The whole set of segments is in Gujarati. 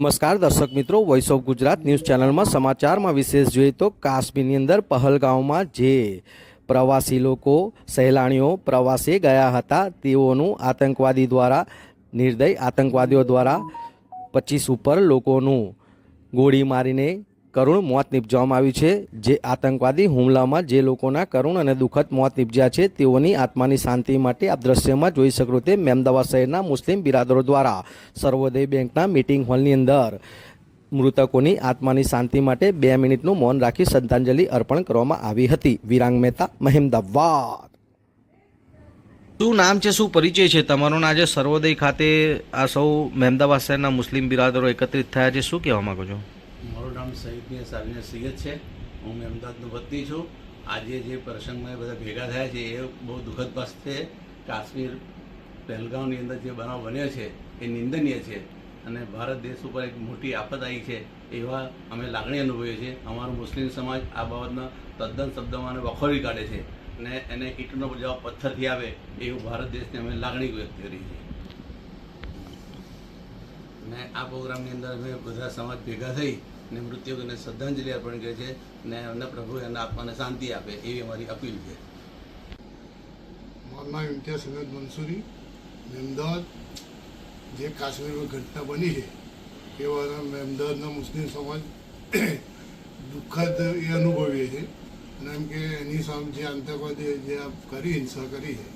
નમસ્કાર દર્શક મિત્રો વોઇસ ઓફ ગુજરાત ન્યૂઝ ચેનલમાં સમાચારમાં વિશેષ જોઈએ તો કાશ્મીરની અંદર પહલગાંવમાં જે પ્રવાસી લોકો, સહેલાણીઓ પ્રવાસે ગયા હતા, તેઓનું આતંકવાદી દ્વારા, નિર્દય આતંકવાદીઓ દ્વારા પચીસ ઉપર લોકોનું ગોળી મારીને કરુણ મોત નિપજવામાં આવ્યું છે. જે આતંકવાદી હુમલામાં જે લોકોના કરુણ અને દુઃખદ મોત નિપજ્યા છે, તેઓની આત્માની શાંતિ માટે આપ દ્રશ્યમાં જોઈ શકો તે મહેમદાવાદ શહેરના મુસ્લિમ બિરાદરો દ્વારા સર્વોદય બેંકના મિટિંગ હોલની અંદર. મૃતકોની આત્માની શાંતિ માટે બે મિનિટનું મૌન રાખી શ્રદ્ધાંજલિ અર્પણ કરવામાં આવી હતી. વિરાંગ મહેતા, મહેમદાવાદ. શું નામ છે? શું પરિચય છે? તમારો આજે સર્વોદય ખાતે આ સૌ મહેમદાવાદ શહેરના મુસ્લિમ બિરાદરો એકત્રિત થયા છે. શું કહેવા માંગો છો? નામ સૈદની સાબિને સૈયદ છે. હું અમદાવાદનો વતની છું. આજે જે પ્રસંગમાં બધા ભેગા થયા છે, એ બહુ દુઃખદ પાસ છે. કાશ્મીર પહેલગામની અંદર જે બનાવ બન્યો છે, એ નિંદનીય છે. અને ભારત દેશ ઉપર એક મોટી આફત આવી છે, એવા અમે લાગણી અનુભવીએ છીએ. અમારો મુસ્લિમ સમાજ આ બાબતના તદ્દન શબ્દમાં વખોરી કાઢે છે અને એને ઈંટનો જવાબ પથ્થરથી આવે, એવું ભારત દેશની અમે લાગણી વ્યક્ત કરી છે. ને આ પ્રોગ્રામની અંદર અમે બધા સમાજ ભેગા થઈ ને મૃત્યુને શ્રદ્ધાંજલિ અર્પણ કરે છે ને એમને પ્રભુ એને આત્માને શાંતિ આપે એવી અમારી અપીલ છે. નામ ઇમ્તિયાઝ સૈયદ મંસૂરી અમદાવાદ જે કાશ્મીરમાં ઘટના બની છે, એ વાળા અમદાવાદના મુસ્લિમ સમાજ દુઃખદ એ અનુભવીએ છે અને એમ કે એની સામે જે આતંકવાદી જે કરી, હિંસા કરી છે,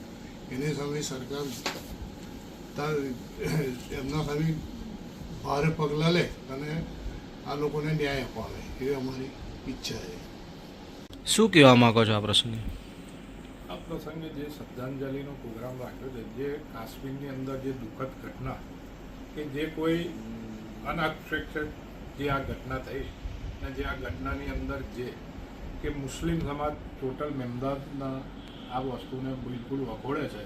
એની સામે સરકાર એમના સામે ભારે પગલાં લે અને આ લોકોને ન્યાય અપાવે એવી અમારી ઈચ્છા છે. શું કહેવા માગો છો આ પ્રસંગે? આ પ્રસંગે જે શ્રદ્ધાંજલિનો પ્રોગ્રામ રાખ્યો છે જે કાશ્મીરની અંદર જે દુઃખદ ઘટના કે જે કોઈ અનએક્સપેક્ટેડ જે આ ઘટના થઈ અને જે આ ઘટનાની અંદર જે કે મુસ્લિમ સમાજ ટોટલ મેમદાદના આ વસ્તુને બિલકુલ વખોડે છે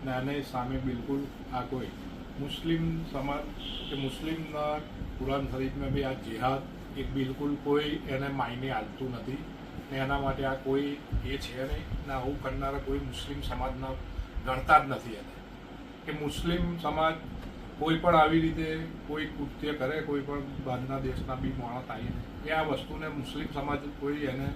અને આને સામે બિલકુલ આ કોઈ મુસ્લિમ સમાજ કે મુસ્લિમના કુરાન શરીફમાં બી આ જિહાદ એ બિલકુલ કોઈ એને માયને હાલતું નથી ને એના માટે આ કોઈ એ છે નહીં. ને આવું કરનારા કોઈ મુસ્લિમ સમાજના ગણતા જ નથી એને. કે મુસ્લિમ સમાજ કોઈ પણ આવી રીતે કોઈ કૃત્ય કરે, કોઈ પણ બહારના દેશના બી માણસ આવીને, એ આ વસ્તુને મુસ્લિમ સમાજ કોઈ એને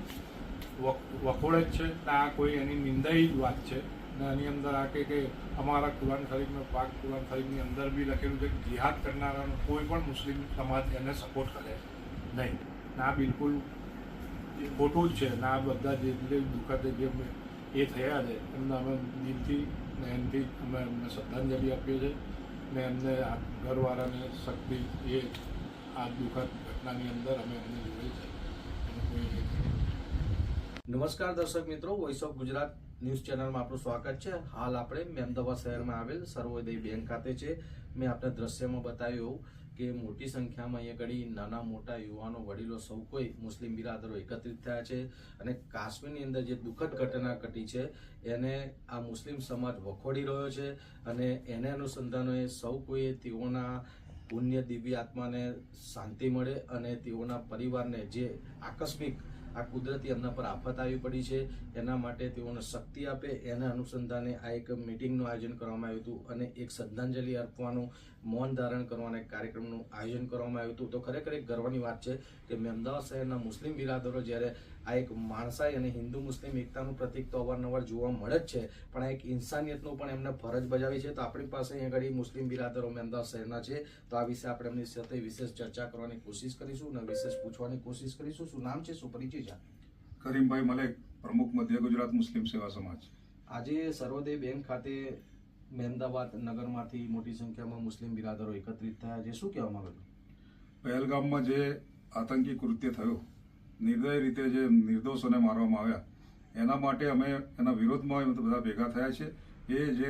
વખ- વખોડે જ છે. ને આ કોઈ એની નિંદાઈ જ વાત છે. એની અંદર આ કે અમારા કુરાન શરીફમાં પાક કુરાન શરીફની અંદર બી લખેલું છે કે જિહાદ કરનારાનો કોઈ પણ મુસ્લિમ સમાજ એને સપોર્ટ કરે નહીં. ના, બિલકુલ એ ખોટું જ છે. ને, બધા જે જે દુઃખદ જે એ થયા છે, એમને અમે દિલથી ને એમથી અમે એમને શ્રદ્ધાંજલિ આપીએ છીએ ને એમને આ ઘરવાળાને શક્તિ એ આ દુઃખદ ઘટનાની અંદર અમે એમને જોઈ છે. નમસ્કાર દર્શક મિત્રો વોઇસ ઓફ ગુજરાત ન્યૂઝ ચેનલમાં આપનું સ્વાગત છે. હાલ આપણે મેમદાવાદ શહેરમાં આવેલ સર્વોદય બેંક ખાતે છે. મેં આપને દ્રશ્યમાં બતાવ્યું કે મોટી સંખ્યામાં અહીંયા ઘડી નાના મોટા યુવાનો, વડીલો, સૌ કોઈ મુસ્લિમ બિરાદરો એકત્રિત થયા છે અને કાશ્મીરની અંદર જે દુઃખદ ઘટના ઘટી છે, એને આ મુસ્લિમ સમાજ વખોડી રહ્યો છે અને એને અનુસંધાનોએ સૌ કોઈએ તેઓના પુણ્ય, દિવ્ય આત્માને શાંતિ મળે અને તેઓના પરિવારને જે આકસ્મિક આ કુદરતી એમના પર આફત આવી પડી છે. એના માટે તેઓને શક્તિ આપે. એના અનુસંધાને આ એક મિટિંગનું આયોજન કરવામાં આવ્યું હતું અને એક શ્રદ્ધાંજલિ અર્પવાનું મૌન ધારણ કરવાના એક કાર્યક્રમનું આયોજન કરવામાં આવ્યું હતું. તો ખરેખર એક ગર્વની વાત છે કે અમદાવાદ શહેરના મુસ્લિમ બિરાદરો જ્યારે આ એક માણસાઈ અને હિન્દુ મુસ્લિમ એકતાનું પ્રતિક તો અવારનવાર જોવા મળે જ છે. પણ આ એક ઇન્સાનિયતનું પણ એમને ફરજ બજાવી છે. તો આપણી પાસે અહીંયા આગળ મુસ્લિમ બિરાદરો અમદાવાદ શહેરના છે. તો આ વિશે આપણે એમની સાથે વિશેષ ચર્ચા કરવાની કોશિશ કરીશું અને વિશેષ પૂછવાની કોશિશ કરીશું. શું નામ છે? શું પરિચય છે? કરીમભાઈ મલેક પ્રમુખ મધ્ય ગુજરાત મુસ્લિમ સેવા સમાજ. આજે સર્વોદય બેંક ખાતે મહેમદાવાદ નગરમાંથી મોટી સંખ્યામાં મુસ્લિમ બિરાદરો એકત્રિત થયા છે. શું કહેવા માંગો પહેલગામમાં જે આતંકી કૃત્ય થયું નિર્દય રીતે જે નિર્દોષોને મારવામાં આવ્યા એના માટે અમે એના વિરોધમાં બધા ભેગા થયા છે. એ જે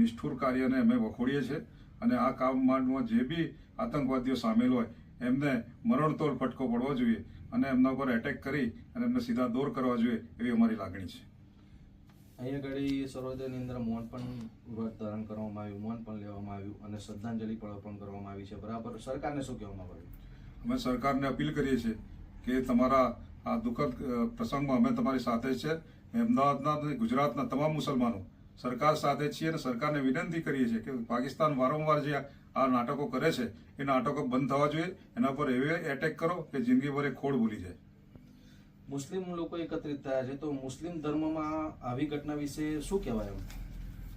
નિષ્ઠુર કાર્યને અમે વખોડીએ છીએ અને આ કામમાં જે બી આતંકવાદીઓ સામેલ હોય એમને મરણતોડ ફટકો પડવો જોઈએ અને એમના પર એટેક કરી અને એમને સીધા દોર કરવા જોઈએ એવી અમારી લાગણી છે. અહીંયા આગળ સર્વોદયની અંદર મૌન પણ વ્રત ધારણ કરવામાં આવ્યું મૌન પણ લેવામાં આવ્યું અને શ્રદ્ધાંજલિ પણ અર્પણ કરવામાં આવી છે. બરાબર? સરકારને શું કહેવામાં આવ્યું અમે સરકારને અપીલ કરીએ છીએ કે તમારા આ દુઃખદ પ્રસંગમાં અમે તમારી સાથે છે. અમદાવાદના અને ગુજરાતના તમામ મુસલમાનો સરકાર સાથે છીએ અને સરકારને વિનંતી કરીએ છીએ કે પાકિસ્તાન વારંવાર જે આ નાટકો કરે છે એ નાટકો બંધ થવા જોઈએ. એના પર એવે એટેક કરો કે જિંદગીભર એ ખોડ ભૂલી જાય. મુસ્લિમ લોકો એકત્રિત થયા છે. તો મુસ્લિમ ધર્મમાં આવી ઘટના વિશે શું કહેવાય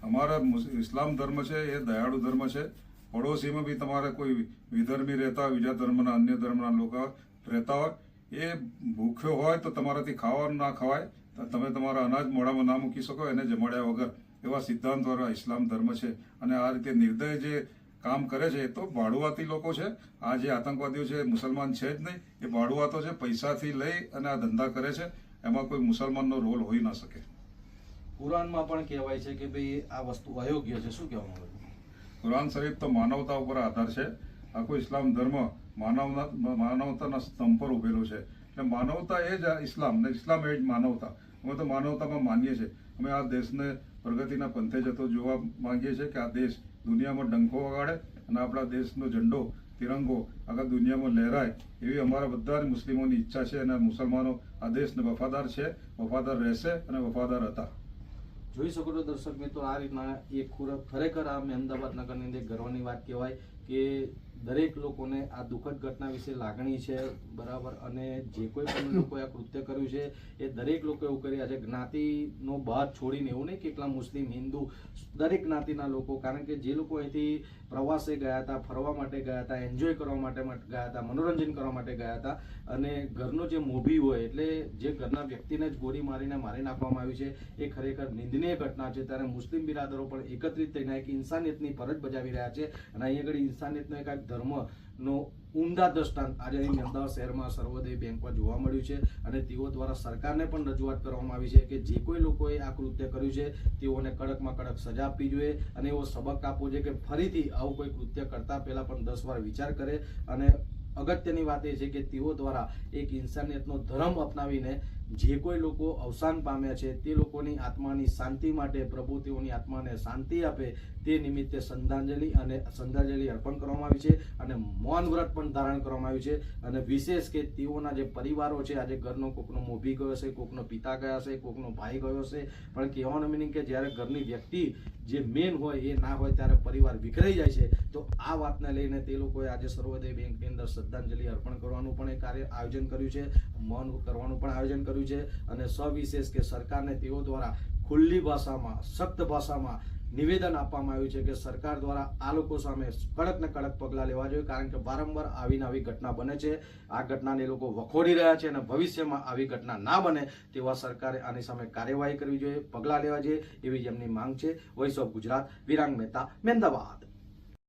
અમારા ઇસ્લામ ધર્મ છે એ દયાળુ ધર્મ છે. પડોશીમાં બી તમારે કોઈ વિધર્મી રહેતા હોય બીજા ધર્મના અન્ય ધર્મના લોકો રહેતા હોય એ ભૂખ્યો હોય તો તમારાથી ખાવાનું ના ખવાય. તમે તમારા અનાજ મોઢામાં ના મૂકી શકો એને જમાડ્યા વગર. એવા સિદ્ધાંત વાળા ઇસ્લામ ધર્મ છે. અને આ રીતે નિર્દય જે કામ કરે છે એ તો ભાડુઆતી લોકો છે. આ જે આતંકવાદીઓ છે એ મુસલમાન છે જ નહીં. એ ભાડુઆતો છે પૈસાથી લઈ અને આ ધંધા કરે છે. એમાં કોઈ મુસલમાનનો રોલ હોઈ ના શકે. કુરાનમાં પણ કહેવાય છે કે ભાઈ આ વસ્તુ અયોગ્ય છે. શું કહેવામાં આવે કુરાન શરીફ તો માનવતા ઉપર આધાર છે. આખો ઇસ્લામ ધર્મ માનવના માનવતાના સ્તંભ પર ઉભેલો છે. એટલે માનવતા એ જ ઇસ્લામ, ને ઇસ્લામ એ જ માનવતા. અમે તો માનવતામાં માનીએ છીએ. અમે આ દેશને પ્રગતિના પંથે જતો જોવા માંગીએ છીએ કે આ દેશ દુનિયામાં ડંકો વગાડે અને આપણા દેશનો ઝંડો તિરંગો આખા દુનિયામાં લહેરાય એવી અમારા બધા મુસ્લિમોની ઈચ્છા છે અને મુસલમાનો આ દેશને વફાદાર છે, વફાદાર રહેશે અને વફાદાર હતા. જોઈ શકો છો દર્શક મિત્રો, આ રીતના ખુર- ખરેખર આ અમદાવાદ નગરની અંદર ગર્વની વાત કહેવાય કે દરેક લોકોને આ દુઃખદ ઘટના વિશે લાગણી છે, બરાબર? અને જે કોઈ પણ લોકોએ આ કૃત્ય કર્યું છે, એ દરેક લોકો એવું કર્યા છે. જ્ઞાતિનો બાદ છોડીને એવું નહીં કે એકલા મુસ્લિમ, હિન્દુ, દરેક જ્ઞાતિના લોકો. કારણ કે જે લોકો અહીંથી પ્રવાસે ગયા હતા, ફરવા માટે ગયા હતા એન્જોય કરવા માટે ગયા હતા, મનોરંજન કરવા માટે ગયા હતા, અને ઘરનો જે મોભી હોય, એટલે જે ઘરના વ્યક્તિને જ ગોળી મારીને મારી નાખવામાં આવ્યું છે, એ ખરેખર નિંદનીય ઘટના છે. ત્યારે મુસ્લિમ બિરાદરો પણ એકત્રિત થઈને એક ઇન્સાનિયતની ફરજ બજાવી રહ્યા છે. અને અહીં આગળ ઇન્સાનિયતનો એક ધર્મનો ઉમદા દ્રષ્ટાંત આજે અહીં અમદાવાદ શહેરમાં સર્વોદય બેંકમાં જોવા મળ્યું છે અને તેઓ દ્વારા સરકારને પણ રજૂઆત કરવામાં આવી છે કે જે કોઈ લોકોએ આ કૃત્ય કર્યું છે, તેઓને કડકમાં કડક સજા આપવી જોઈએ અને એવો સબક આપવો જોઈએ કે ફરીથી આવું કોઈ કૃત્ય કરતા પહેલા પણ દસ વાર વિચાર કરે. અને અગત્યની વાત એ છે કે તેઓ દ્વારા એક ઇન્સાનિયતનો ધર્મ અપનાવીને જે કોઈ લોકો અવસાન પામ્યા છે, તે લોકોની આત્માની શાંતિ માટે પ્રભુ તેઓની આત્માને શાંતિ આપે, તે નિમિત્તે શ્રદ્ધાંજલિ અને શ્રદ્ધાંજલિ અર્પણ કરવામાં આવી છે અને મૌન વ્રત પણ ધારણ કરવામાં આવ્યું છે. અને વિશેષ કે તેઓના જે પરિવારો છે, આજે ઘરનો કોકનો મોભી ગયો છે કોકનો પિતા ગયા છે કોકનો ભાઈ ગયો છે પણ કહેવાનો મિનિંગ કે જ્યારે ઘરની વ્યક્તિ જે મેન હોય એ ના હોય ત્યારે પરિવાર વિખરાઈ જાય છે. તો આ વાતને લઈને તે લોકોએ આજે સર્વોદય બેંકની અંદર શ્રદ્ધાંજલિ અર્પણ કરવાનું પણ એક કાર્ય આયોજન કર્યું છે. મૌન કરવાનું પણ આયોજન કર્યું છે અને સવિશેષ કે સરકારને તેઓ દ્વારા ખુલ્લી ભાષામાં, સખ્ત ભાષામાં નિવેદન આપવામાં આવ્યું છે કે સરકાર દ્વારા આ લોકો સામે કડક ને કડક પગલાં લેવા જોઈએ કારણ કે વારંવાર આવી આવી ઘટના બને છે. આ ઘટનાને લોકો વખોડી રહ્યા છે અને ભવિષ્યમાં આવી ઘટના ના બને તેવા સરકારે આની સામે કાર્યવાહી કરવી જોઈએ, પગલાં લેવા જોઈએ એવી એમની માંગ છે. Voice of Gujarat Virang Mehta Mehmedabad